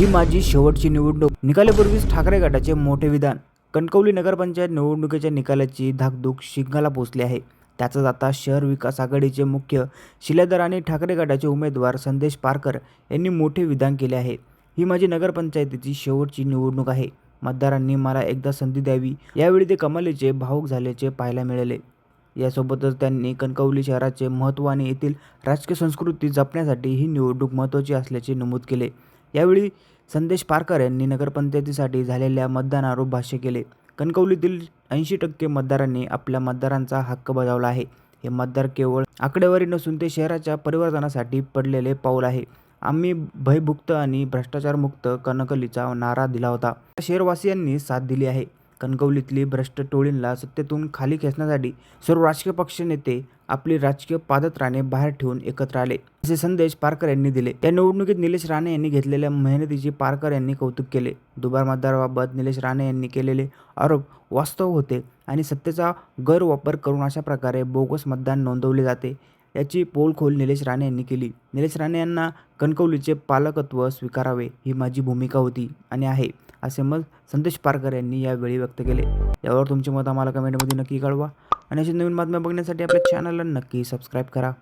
ही माझी शेवटची निवडणूक. निकालापूर्वीच ठाकरे गटाचे मोठे विधान. कणकवली नगरपंचायत निवडणुकीच्या निकालाची धाकधूक शिंगाला पोचली आहे. त्याचाच आता शहर विकास आघाडीचे मुख्य शिलेदार आणि ठाकरे गटाचे उमेदवार संदेश पारकर यांनी मोठे विधान केले आहे. ही माझी नगरपंचायतीची शेवटची निवडणूक आहे. मतदारांनी मला एकदा संधी द्यावी. यावेळी ते कमालीचे भावूक झाल्याचे पाहायला मिळाले. यासोबतच त्यांनी कणकवली शहराचे महत्त्व आणि येथील राजकीय संस्कृती जपण्यासाठी ही निवडणूक महत्त्वाची असल्याचे नमूद केले. यावेळी संदेश पारकर यांनी नगरपंचायतीसाठी झालेल्या मतदानावर भाष्य केले. कणकवलीतील ऐंशी टक्के मतदारांनी आपल्या मतदारांचा हक्क बजावला आहे. हे मतदार केवळ आकडेवारी नसून ते शहराच्या परिवर्तनासाठी पडलेले पाऊल आहे. आम्ही भयमुक्त आणि भ्रष्टाचारमुक्त कणकलीचा नारा दिला होता. शहरवासियांनी साथ दिली आहे. कणकवलीतली भ्रष्ट टोळींना सत्तेतून खाली खेचण्यासाठी सर्व राजकीय पक्ष नेते आपली राजकीय पादत राणे बाहेर ठेवून एकत्र आले. असे संदेश पारकर यांनी दिले. या निवडणुकीत निलेश राणे यांनी घेतलेल्या मेहनतीचे पारकर यांनी कौतुक केले. दुबार मतदाराबाबत निलेश राणे यांनी केलेले आरोप वास्तव होते आणि सत्तेचा गैरवापर करून अशा प्रकारे बोगस मतदान नोंदवले जाते. याची पोलखोल निलेश राणे यांनी केली. निलेश राणे यांना कणकवलीचे पालकत्व स्वीकारावे ही माझी भूमिका होती आणि आहे असे मत संदेश पारकर यांनी यावेळी व्यक्त केले. यावर तुमचे मत आम्हाला कमेंटमध्ये नक्की कळवा. आणि अशी नवीन बातम्या बघण्यासाठी आपल्या चॅनलला नक्की सबस्क्राईब करा.